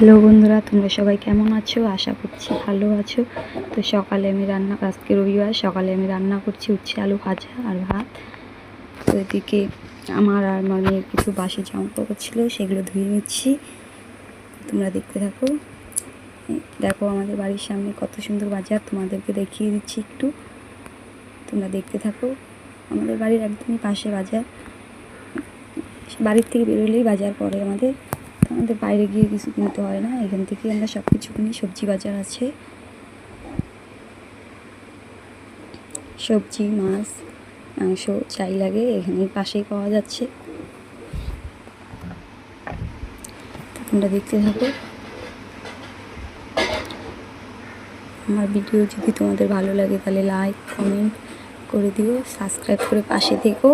Hello বন্ধুরা, তোমরা সবাই কেমন আছো? আশা করছি ভালো আছো। তো সকালে আমি রান্না, আজকে রবিবার, সকালে আমি রান্না করছি উচ্ছে, আলু ভাজা আর ভাত। তো এদিকে আমার আর মানে কিছু বাসি জামা কাপড় ছিল, সেগুলো ধুয়ে নিচ্ছি। তোমরা দেখতে থাকো। দেখো, আমাদের বাড়ির সামনে কত সুন্দর বাজার, তোমাদেরকে দেখিয়ে দিচ্ছি একটু। তোমরা দেখতে থাকো। আমাদের বাড়ির একদমই পাশে বাজার। বাড়ির থেকে বেরোলেই বাজার পড়ে আমাদের। আমাদের বাইরে গিয়ে কিছু কিনতে হয় না। এখান থেকে আমরা সব কিছু কিনি। সবজি বাজার আছে। সবজি, মাছ, মাংস চাই লাগে এখানে পাশেই পাওয়া যাচ্ছে। তোমরা দেখতে থাকো। আমার ভিডিও যদি তোমাদের ভালো লাগে তাহলে লাইক কমেন্ট করে দিও। সাবস্ক্রাইব করে পাশে থেকো।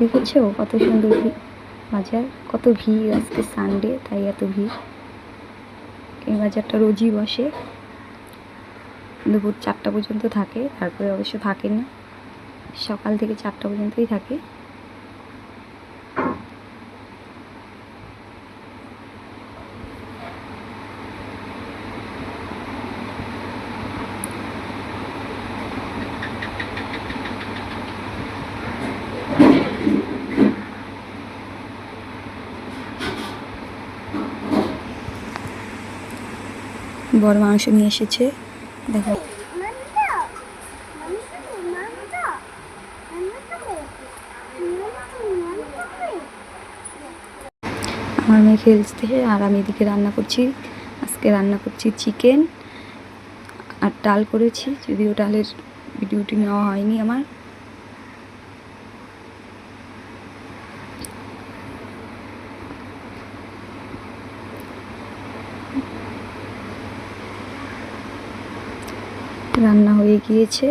দেখেছ? কত সুন্দর বাজার, কত ভিড় আজকে সানডে তাই এত ভিড়। এই বাজারটা রোজই বসে। দুপুর চারটা পর্যন্ত থাকে, তারপরে অবশ্য থাকে না সকাল থেকে চারটা পর্যন্তই থাকে। বড় মাংস নিয়ে এসেছে। দেখো। আমার মেয়ে খেলছে আর আমি এদিকে রান্না করছি। আজকে রান্না করছি চিকেন আর ডাল করেছি। যদিও ডালের ভিডিওটি নেওয়া হয়নি আমার। রান্না হয়ে গিয়েছে।